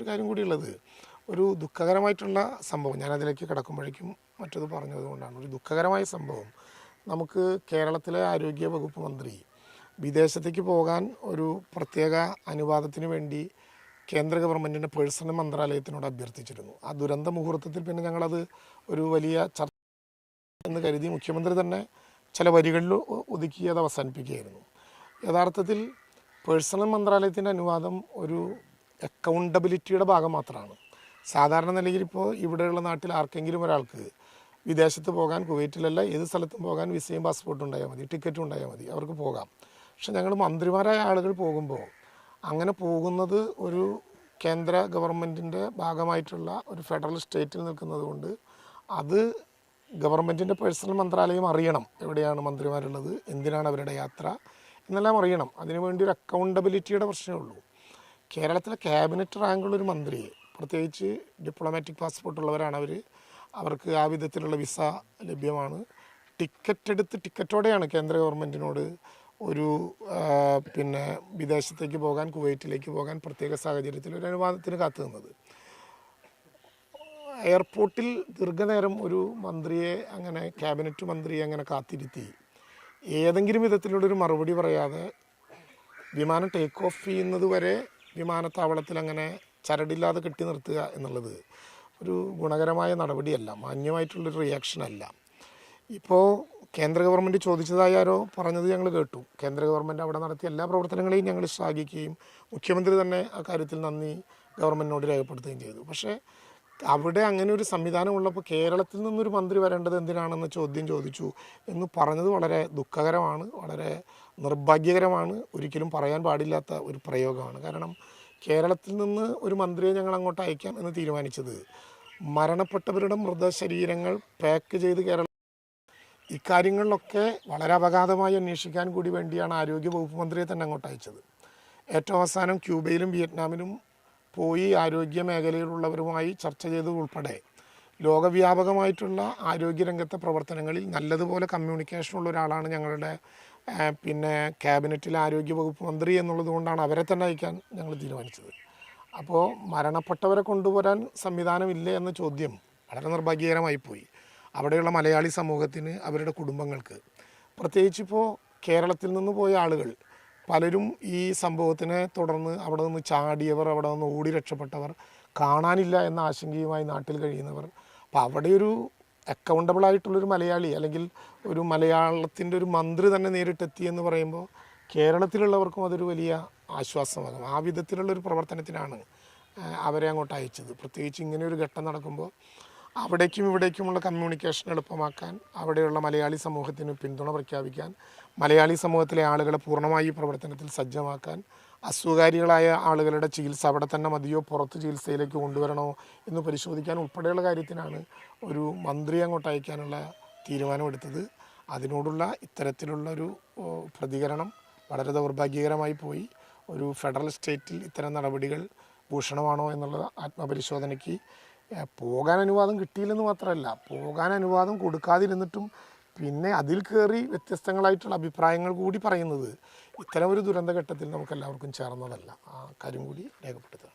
ഒരു കാര്യം കൂടിയുള്ളത്. ഒരു ദുഃഖകരമായിട്ടുള്ള സംഭവം ഞാനതിലേക്ക് കിടക്കുമ്പോഴേക്കും മറ്റത് പറഞ്ഞതുകൊണ്ടാണ് ഒരു ദുഃഖകരമായ സംഭവം. നമുക്ക് കേരളത്തിലെ ആരോഗ്യ വകുപ്പ് മന്ത്രി വിദേശത്തേക്ക് പോകാൻ ഒരു പ്രത്യേക അനുവാദത്തിന് വേണ്ടി കേന്ദ്ര ഗവൺമെന്റിന്റെ പേഴ്സണൽ മന്ത്രാലയത്തിനോട് അഭ്യർത്ഥിച്ചിരുന്നു. ആ ദുരന്ത മുഹൂർത്തത്തിൽ പിന്നെ ഞങ്ങളത് ഒരു വലിയ ചർച്ച എന്ന് കരുതി മുഖ്യമന്ത്രി തന്നെ ചില വരികളിൽ ഒതുക്കി അത് അവസാനിപ്പിക്കുകയായിരുന്നു. യഥാർത്ഥത്തിൽ പേഴ്സണൽ മന്ത്രാലയത്തിന്റെ അനുവാദം ഒരു അക്കൗണ്ടബിലിറ്റിയുടെ ഭാഗം മാത്രമാണ്. സാധാരണ നിലയിൽ ഇപ്പോൾ ഇവിടെയുള്ള നാട്ടിൽ ആർക്കെങ്കിലും ഒരാൾക്ക് വിദേശത്ത് പോകാൻ കുവൈറ്റിലല്ല ഏത് സ്ഥലത്തും പോകാൻ വിസയും പാസ്പോർട്ടും ഉണ്ടായാൽ മതി ടിക്കറ്റും ഉണ്ടായാൽ മതി അവർക്ക് പോകാം. പക്ഷെ ഞങ്ങൾ മന്ത്രിമാരായ ആളുകൾ പോകുമ്പോൾ അങ്ങനെ പോകുന്നത് ഒരു കേന്ദ്ര ഗവൺമെന്റിന്റെ ഭാഗമായിട്ടുള്ള ഒരു ഫെഡറൽ സ്റ്റേറ്റിൽ നിൽക്കുന്നത് കൊണ്ട് അത് ഗവൺമെന്റിന്റെ പേഴ്സണൽ മന്ത്രാലയം അറിയണം എവിടെയാണ് മന്ത്രിമാരുള്ളത് എന്തിനാണ് അവരുടെ യാത്ര എന്നെല്ലാം അറിയണം. അതിനുവേണ്ടി ഒരു അക്കൗണ്ടബിലിറ്റിയുടെ പ്രശ്നമേ ഉള്ളൂ. കേരളത്തിലെ ക്യാബിനറ്റ് റാങ്കുള്ള ഒരു പ്രത്യേകിച്ച് ഡിപ്ലോമാറ്റിക് പാസ്പോർട്ട് ഉള്ളവരാണ് അവർ അവർക്ക് ആ വിധത്തിലുള്ള വിസ ലഭ്യമാണ്. ടിക്കറ്റ് എടുത്ത് ടിക്കറ്റോടെയാണ് കേന്ദ്ര ഗവൺമെന്റിനോട് ഒരു പിന്നെ വിദേശത്തേക്ക് പോകാൻ കുവൈറ്റിലേക്ക് പോകാൻ പ്രത്യേക സാഹചര്യത്തിൽ ഒരു അനുവാദത്തിന് കാത്തു നിന്നത്. എയർപോർട്ടിൽ ദീർഘനേരം ഒരു മന്ത്രിയെ അങ്ങനെ ക്യാബിനറ്റ് മന്ത്രിയെ അങ്ങനെ കാത്തിരുത്തി. ഏതെങ്കിലും വിധത്തിലുള്ളൊരു മറുപടി പറയാതെ വിമാനം ടേക്ക് ഓഫ് ചെയ്യുന്നത് വരെ വിമാനത്താവളത്തിൽ അങ്ങനെ ചരടില്ലാതെ കെട്ടി നിർത്തുക എന്നുള്ളത് ഒരു ഗുണകരമായ നടപടിയല്ല. മാന്യമായിട്ടുള്ളൊരു റിയാക്ഷൻ അല്ല. ഇപ്പോൾ കേന്ദ്ര ഗവൺമെന്റ് ചോദിച്ചതായി ആരോ പറഞ്ഞത് ഞങ്ങൾ കേട്ടു. കേന്ദ്ര ഗവൺമെന്റ് അവിടെ നടത്തിയ എല്ലാ പ്രവർത്തനങ്ങളെയും ഞങ്ങൾ ശ്ലാഘിക്കുകയും മുഖ്യമന്ത്രി തന്നെ ആ കാര്യത്തിൽ നന്ദി ഗവൺമെന്റിനോട് രേഖപ്പെടുത്തുകയും ചെയ്തു. പക്ഷേ അവിടെ അങ്ങനെ ഒരു സംവിധാനം ഉള്ളപ്പോൾ കേരളത്തിൽ നിന്നൊരു മന്ത്രി വരേണ്ടത് എന്തിനാണെന്ന് ചോദ്യം ചോദിച്ചു എന്ന് പറഞ്ഞത് വളരെ ദുഃഖകരമാണ് വളരെ നിർഭാഗ്യകരമാണ്. ഒരിക്കലും പറയാൻ പാടില്ലാത്ത ഒരു പ്രയോഗമാണ്. കാരണം കേരളത്തിൽ നിന്ന് ഒരു മന്ത്രിയെ ഞങ്ങൾ അങ്ങോട്ട് അയക്കാം എന്ന് തീരുമാനിച്ചത് മരണപ്പെട്ടവരുടെ മൃതശരീരങ്ങൾ പാക്ക് ചെയ്ത് കേരള ഇക്കാര്യങ്ങളിലൊക്കെ വളരെ അപഘാതമായി അന്വേഷിക്കാൻ കൂടി വേണ്ടിയാണ് ആരോഗ്യ വകുപ്പ് മന്ത്രിയെ തന്നെ അങ്ങോട്ട് അയച്ചത്. ഏറ്റവും അവസാനം ക്യൂബയിലും വിയറ്റ്നാമിലും പോയി ആരോഗ്യ മേഖലയിലുള്ളവരുമായി ചർച്ച ചെയ്തത് ഉൾപ്പെടെ. ലോകവ്യാപകമായിട്ടുള്ള ആരോഗ്യരംഗത്തെ പ്രവർത്തനങ്ങളിൽ നല്ലതുപോലെ കമ്മ്യൂണിക്കേഷൻ ഉള്ള ഒരാളാണ് ഞങ്ങളുടെ പിന്നെ ക്യാബിനറ്റിലെ ആരോഗ്യ വകുപ്പ് മന്ത്രി എന്നുള്ളത് കൊണ്ടാണ് അവരെ തന്നെ അയക്കാൻ ഞങ്ങൾ തീരുമാനിച്ചത്. അപ്പോൾ മരണപ്പെട്ടവരെ കൊണ്ടുവരാൻ സംവിധാനമില്ല എന്ന ചോദ്യം വളരെ നിർഭാഗ്യകരമായി പോയി അവിടെയുള്ള മലയാളി സമൂഹത്തിന് അവരുടെ കുടുംബങ്ങൾക്ക്. പ്രത്യേകിച്ചിപ്പോൾ കേരളത്തിൽ നിന്ന് പോയ ആളുകൾ പലരും ഈ സംഭവത്തിനെ തുടർന്ന് അവിടെ നിന്ന് ചാടിയവർ അവിടെ നിന്ന് ഓടി രക്ഷപ്പെട്ടവർ കാണാനില്ല എന്ന ആശങ്കയുമായി നാട്ടിൽ കഴിയുന്നവർ. അപ്പോൾ അവിടെ ഒരു അക്കൗണ്ടബിൾ ആയിട്ടുള്ളൊരു മലയാളി അല്ലെങ്കിൽ ഒരു മലയാളത്തിന്റെ ഒരു മന്ത്രി തന്നെ നേരിട്ടെത്തി എന്ന് പറയുമ്പോൾ കേരളത്തിലുള്ളവർക്കും അതൊരു വലിയ ആശ്വാസമാകും. ആ വിധത്തിലുള്ളൊരു പ്രവർത്തനത്തിനാണ് അവരെ അങ്ങോട്ട് അയച്ചത്. പ്രത്യേകിച്ച് ഇങ്ങനെ ഒരു ഘട്ടം നടക്കുമ്പോൾ അവിടേക്കും ഇവിടേക്കുമുള്ള കമ്മ്യൂണിക്കേഷൻ എളുപ്പമാക്കാൻ അവിടെയുള്ള മലയാളി സമൂഹത്തിന് പിന്തുണ പ്രഖ്യാപിക്കാൻ മലയാളി സമൂഹത്തിലെ ആളുകളെ പൂർണമായി പ്രവർത്തനത്തിൽ സജ്ജമാക്കാൻ അസുഖകാരികളായ ആളുകളുടെ ചികിത്സ അവിടെ തന്നെ മതിയോ പുറത്ത് ചികിത്സയിലേക്ക് കൊണ്ടുവരണോ എന്ന് പരിശോധിക്കാൻ ഉൾപ്പെടെയുള്ള കാര്യത്തിനാണ് ഒരു മന്ത്രി അങ്ങോട്ട് അയക്കാനുള്ള തീരുമാനമെടുത്തത്. അതിനോടുള്ള ഇത്തരത്തിലുള്ള ഒരു പ്രതികരണം വളരെ ദൗർഭാഗ്യകരമായി പോയി. ഒരു ഫെഡറൽ സ്റ്റേറ്റിൽ ഇത്തരം നടപടികൾ ഭൂഷണമാണോ എന്നുള്ള ആത്മപരിശോധനയ്ക്ക് പോകാൻ അനുവാദം കിട്ടിയില്ലെന്ന് മാത്രമല്ല പോകാൻ അനുവാദം കൊടുക്കാതിരുന്നിട്ടും പിന്നെ അതിൽ കയറി വ്യത്യസ്തങ്ങളായിട്ടുള്ള അഭിപ്രായങ്ങൾ കൂടി പറയുന്നത് ഇത്തരം ഒരു ദുരന്തഘട്ടത്തിൽ നമുക്ക് എല്ലാവർക്കും ചേർന്നതല്ല. ആ കാര്യം കൂടി രേഖപ്പെടുത്തുക.